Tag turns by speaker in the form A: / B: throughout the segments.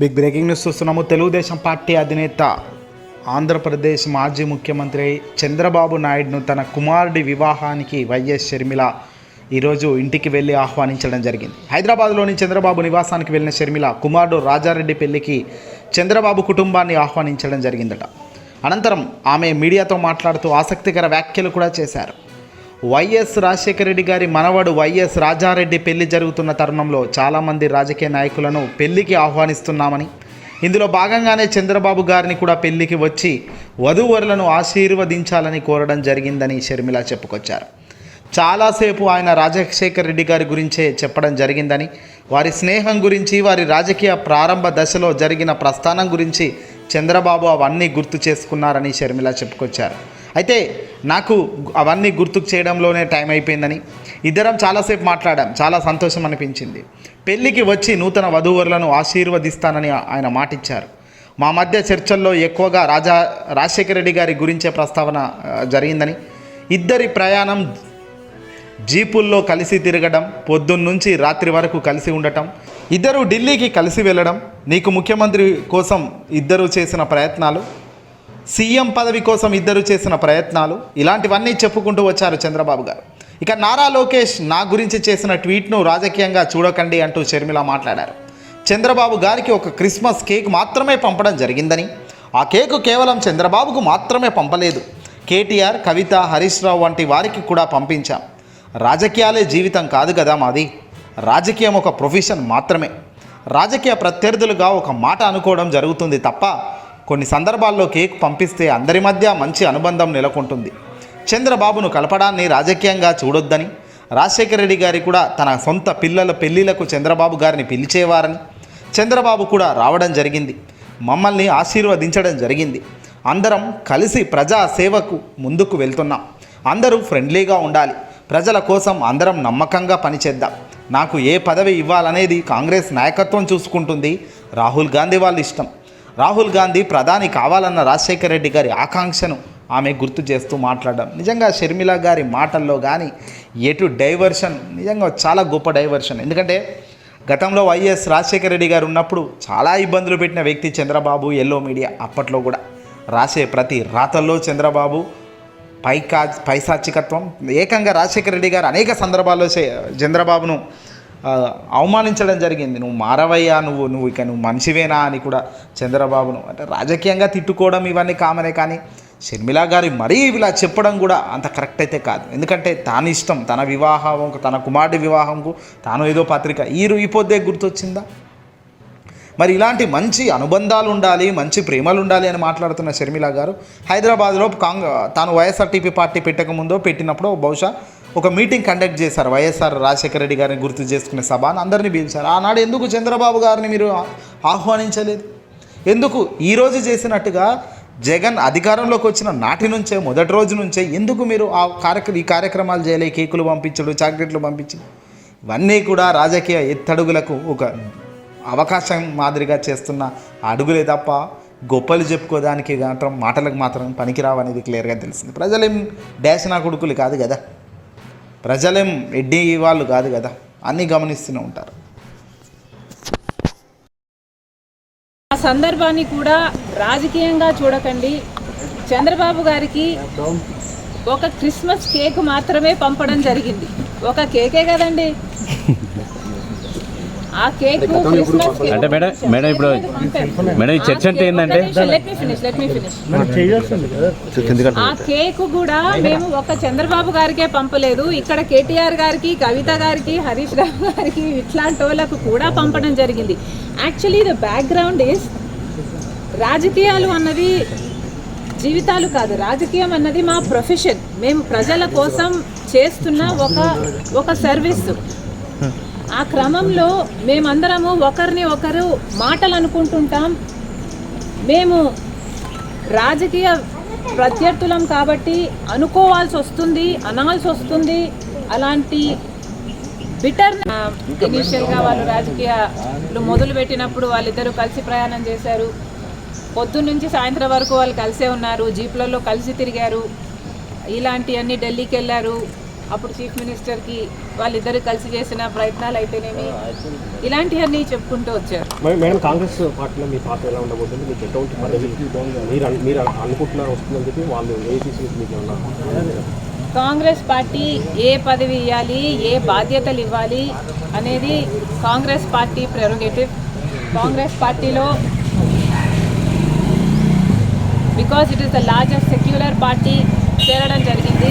A: Big breaking news చూస్తున్నాము. Telugu Desam party అధినేత ఆంధ్రప్రదేశ్ మాజీ ముఖ్యమంత్రి చంద్రబాబు నాయుడును తన కుమారుడి వివాహానికి వైఎస్ షర్మిల ఈరోజు ఇంటికి వెళ్ళి ఆహ్వానించడం జరిగింది. హైదరాబాద్లోని చంద్రబాబు నివాసానికి వెళ్ళిన షర్మిల కుమారుడు రాజారెడ్డి పెళ్ళికి చంద్రబాబు కుటుంబాన్ని ఆహ్వానించడం జరిగిందట. అనంతరం ఆమె మీడియాతో మాట్లాడుతూ ఆసక్తికర వ్యాఖ్యలు కూడా చేశారు. వైఎస్ రాజశేఖర రెడ్డి గారి మనవడు వైఎస్ రాజారెడ్డి పెళ్ళి జరుగుతున్న తరుణంలో చాలామంది రాజకీయ నాయకులను పెళ్ళికి ఆహ్వానిస్తున్నామని. ఇందులో భాగంగానే చంద్రబాబు గారిని కూడా పెళ్ళికి వచ్చి వధూవరులను ఆశీర్వదించాలని కోరడం జరిగిందని షర్మిల చెప్పుకొచ్చారు. చాలాసేపు ఆయన రాజశేఖర రెడ్డి గారి గురించే చెప్పడం జరిగిందని వారి స్నేహం గురించి వారి రాజకీయ ప్రారంభ దశలో జరిగిన ప్రస్థానం గురించి చంద్రబాబు అవన్నీ గుర్తు చేసుకున్నారని షర్మిల చెప్పుకొచ్చారు. అయితే నాకు అవన్నీ గుర్తుకు చేయడంలోనే టైం అయిపోయిందని ఇద్దరం చాలాసేపు మాట్లాడాం. చాలా సంతోషం అనిపించింది. పెళ్ళికి వచ్చి నూతన వధూవరులను ఆశీర్వదిస్తానని ఆయన మాటిచ్చారు. మా మధ్య చర్చల్లో ఎక్కువగా రాజా రాజశేఖర రెడ్డి గారి గురించే ప్రస్తావన జరిగిందని ఇద్దరి ప్రయాణం జీపుల్లో కలిసి తిరగడం పొద్దున్నుంచి రాత్రి వరకు కలిసి ఉండటం ఇద్దరు ఢిల్లీకి కలిసి వెళ్ళడం నీకు ముఖ్యమంత్రి కోసం ఇద్దరు చేసిన ప్రయత్నాలు సీఎం పదవి కోసం ఇద్దరు చేసిన ప్రయత్నాలు ఇలాంటివన్నీ చెప్పుకుంటూ వచ్చారు చంద్రబాబు గారు. ఇక నారా లోకేష్ నా గురించి చేసిన ట్వీట్ను రాజకీయంగా చూడకండి అంటూ షర్మిల మాట్లాడారు. చంద్రబాబు గారికి ఒక క్రిస్మస్ కేక్ మాత్రమే పంపడం జరిగిందని ఆ కేకు కేవలం చంద్రబాబుకు మాత్రమే పంపలేదు. కేటీఆర్ కవిత హరీష్ రావు వంటి వారికి కూడా పంపించాం. రాజకీయాలే జీవితం కాదు కదా మాది. రాజకీయం ఒక ప్రొఫెషన్ మాత్రమే. రాజకీయ ప్రత్యర్థులుగా ఒక మాట అనుకోవడం జరుగుతుంది తప్ప కొన్ని సందర్భాల్లో కేక్ పంపిస్తే అందరి మధ్య మంచి అనుబంధం నెలకొంటుంది. చంద్రబాబును కలపడాన్ని రాజకీయంగా చూడొద్దని రాజశేఖర రెడ్డి గారి కూడా తన సొంత పిల్లల పెళ్ళిలకు చంద్రబాబు గారిని పిలిచేవారని చంద్రబాబు కూడా రావడం జరిగింది. మమ్మల్ని ఆశీర్వదించడం జరిగింది. అందరం కలిసి ప్రజా సేవకు ముందుకు వెళ్తున్నాం. అందరూ ఫ్రెండ్లీగా ఉండాలి. ప్రజల కోసం అందరం నమ్మకంగా పనిచేద్దాం. నాకు ఏ పదవి ఇవ్వాలనేది కాంగ్రెస్ నాయకత్వం చూసుకుంటుంది. రాహుల్ గాంధీ వాళ్ళ ఇష్టం. రాహుల్ గాంధీ ప్రధాని కావాలన్న రాజశేఖర రెడ్డి గారి ఆకాంక్షను ఆమె గుర్తు చేస్తూ మాట్లాడడం. నిజంగా షర్మిల గారి మాటల్లో కానీ ఎటు డైవర్షన్ నిజంగా చాలా గొప్ప డైవర్షన్. ఎందుకంటే గతంలో వైఎస్ రాజశేఖర రెడ్డి గారు ఉన్నప్పుడు చాలా ఇబ్బందులు పెట్టిన వ్యక్తి చంద్రబాబు ఎల్లో మీడియా అప్పట్లో కూడా. రాసే ప్రతి రాతల్లో చంద్రబాబు పైకా పైశాచికత్వం ఏకంగా రాజశేఖర రెడ్డి గారు అనేక సందర్భాల్లో చే- చంద్రబాబును అవమానించడం జరిగింది. నువ్వు మారవయ్యా నువ్వు నువ్వు ఇక నువ్వు మనిషివేనా? అని కూడా చంద్రబాబును అంటే రాజకీయంగా తిట్టుకోవడం ఇవన్నీ కామనే కానీ షర్మిల గారి మరీ ఇలా చెప్పడం కూడా అంత కరెక్ట్ అయితే కాదు. ఎందుకంటే తాను ఇష్టం తన వివాహం తన కుమారుడి వివాహంకు తాను ఏదో పత్రిక ఈ రూ- ఈ పొద్దే గుర్తొచ్చిందా? మరి ఇలాంటి మంచి అనుబంధాలు ఉండాలి మంచి ప్రేమలు ఉండాలి అని మాట్లాడుతున్న షర్మిల గారు హైదరాబాద్లో కాంగ్ తాను వైఎస్ఆర్టీపీ పార్టీ పెట్టకముందో పెట్టినప్పుడు బహుశా ఒక మీటింగ్ కండక్ట్ చేశారు వైఎస్ఆర్ రాజశేఖర రెడ్డి గారిని గుర్తు చేసుకునే సభ అని అందరినీ పిలిచారు. ఆనాడు ఎందుకు చంద్రబాబు గారిని మీరు ఆహ్వానించలేదు? ఎందుకు? ఈరోజు చేసినట్టుగా జగన్ అధికారంలోకి వచ్చిన నాటి నుంచే మొదటి రోజు నుంచే ఎందుకు మీరు ఆ కార్యక్రమ ఈ కార్యక్రమాలు చేయలే? కేకులు పంపించడు చాక్లెట్లు పంపించడు ఇవన్నీ కూడా రాజకీయ ఎత్తడుగులకు ఒక అవకాశం మాదిరిగా చేస్తున్న అడుగులే తప్ప గొప్పలు చెప్పుకోదానికి మాత్రం మాటలకు మాత్రం పనికిరావనేది క్లియర్గా తెలిసింది. ప్రజలేం డాష్ నా కొడుకులు కాదు కదా? ప్రజలేం ఎడ్డి వాళ్ళు కాదు కదా అన్నీ గమనిస్తూనే ఉంటారు.
B: ఆ సందర్భాన్ని కూడా రాజకీయంగా చూడకండి. చంద్రబాబు గారికి ఒక క్రిస్మస్ కేక్ మాత్రమే పంపడం జరిగింది. ఒక కేకే కదండి.
C: అంటే మేడం మేడం ఇప్పుడు మేడం ఈ చర్చ అంటే ఏంటంటే
B: ఆ కేక్ కూడా మేము ఒక చంద్రబాబు గారికే పంపలేదు ఇక్కడ కేటీఆర్ గారికి కవిత గారికి హరీష్ రావు గారికి ఇట్లాంటి వాళ్ళకు కూడా పంపడం జరిగింది యాక్చువల్లీ ద బ్యాక్గ్రౌండ్ ఇస్ రాజకీయాలు అన్నది జీవితాలు కాదు రాజకీయం అన్నది మా ప్రొఫెషన్ మేము ప్రజల కోసం చేస్తున్న ఒక ఒక సర్వీస్ ఆ క్రమంలో మేమందరము ఒకరిని ఒకరు మాటలు అనుకుంటుంటాం మేము రాజకీయ ప్రత్యర్థులం కాబట్టి అనుకోవాల్సి వస్తుంది అనాల్సి వస్తుంది అలాంటి బిటర్ ఇనీషియల్గా వాళ్ళు రాజకీయాలు మొదలు పెట్టినప్పుడు వాళ్ళిద్దరూ కలిసి ప్రయాణం చేశారు. పొద్దున్న నుంచి సాయంత్రం వరకు వాళ్ళు కలిసే ఉన్నారు. జీప్లలో కలిసి తిరిగారు. ఇలాంటివన్నీ ఢిల్లీకి వెళ్ళారు అప్పుడు చీఫ్ మినిస్టర్కి వాళ్ళిద్దరు కలిసి చేసిన ప్రయత్నాలు అయితేనేమి ఇలాంటివన్నీ చెప్పుకుంటూ వచ్చారు.
D: మేడం కాంగ్రెస్ పార్టీలో మీ పార్టీ ఎలా ఉండబోతుంది? మీకు ఎటువంటి మీరు అను- మీరు అనుకుంటున్నారు వస్తుందని చెప్పి వాళ్ళు
B: కాంగ్రెస్ పార్టీ ఏ పదవి ఇవ్వాలి ఏ బాధ్యతలు ఇవ్వాలి అనేది కాంగ్రెస్ పార్టీ ప్రెరోగేటివ్. కాంగ్రెస్ పార్టీలో because it is the largest secular party చేరడం జరిగింది.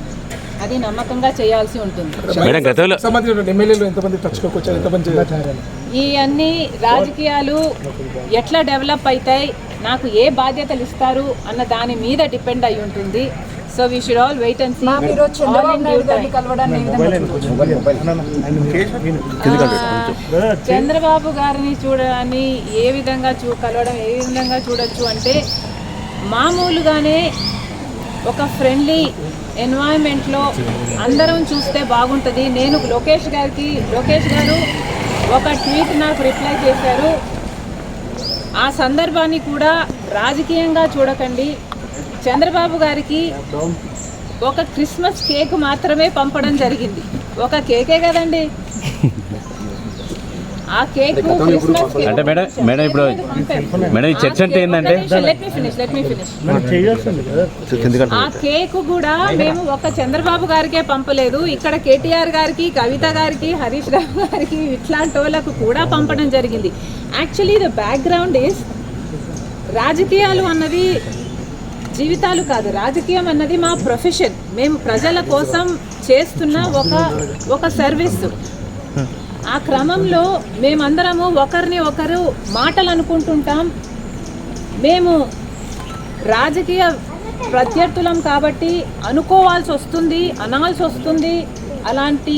B: అది నమ్మకంగా చేయాల్సి ఉంటుంది.
C: మేడం గతంలో
E: సంబంధించిన ఎమ్మెల్యేలు ఎంతమంది టచ్లోకి వచ్చారు? ఎంతమంది
B: ఈ అన్ని రాజకీయాలు ఎట్లా డెవలప్ అవుతాయి నాకు ఏ బాధ్యతలు ఇస్తారు అన్న దాని మీద డిపెండ్ అయి ఉంటుంది. So we should all wait and see Chandrababu గారిని చూడని ఏ విధంగా చూ కలవడం ఏ విధంగా చూడొచ్చు అంటే మామూలుగానే ఒక ఫ్రెండ్లీ ఎన్వైరన్మెంట్లో అందరం చూస్తే బాగుంటుంది. నేను లోకేష్ గారికి లోకేష్ గారు ఒక ట్వీట్ నాకు రిప్లై చేశారు. ఆ సందర్భాన్ని కూడా రాజకీయంగా చూడకండి. చంద్రబాబు గారికి ఒక క్రిస్మస్ కేక్ మాత్రమే పంపడం జరిగింది. ఒక కేకే కదండి?
C: అంటే మేడం మేడం ఇప్పుడు మేడం ఈ చర్చ అంటే ఏంటంటే
B: let me finish let me finish ఆ కేక్ కూడా మేము ఒక చంద్రబాబు గారికే పంపలేదు. ఇక్కడ కేటీఆర్ గారికి కవిత గారికి హరీష్ రావు గారికి ఇట్లాంటి వాళ్ళకు కూడా పంపడం జరిగింది. యాక్చువల్లీ ద బ్యాక్గ్రౌండ్ ఈస్ రాజకీయాలు అన్నది జీవితాలు కాదు. రాజకీయం అన్నది మా ప్రొఫెషన్ మేము ప్రజల కోసం చేస్తున్న ఒక ఒక సర్వీస్ ఆ క్రమంలో మేమందరము ఒకరిని ఒకరు మాటలు అనుకుంటుంటాం మేము రాజకీయ ప్రత్యర్థులం కాబట్టి అనుకోవాల్సి వస్తుంది అనాల్సి వస్తుంది అలాంటి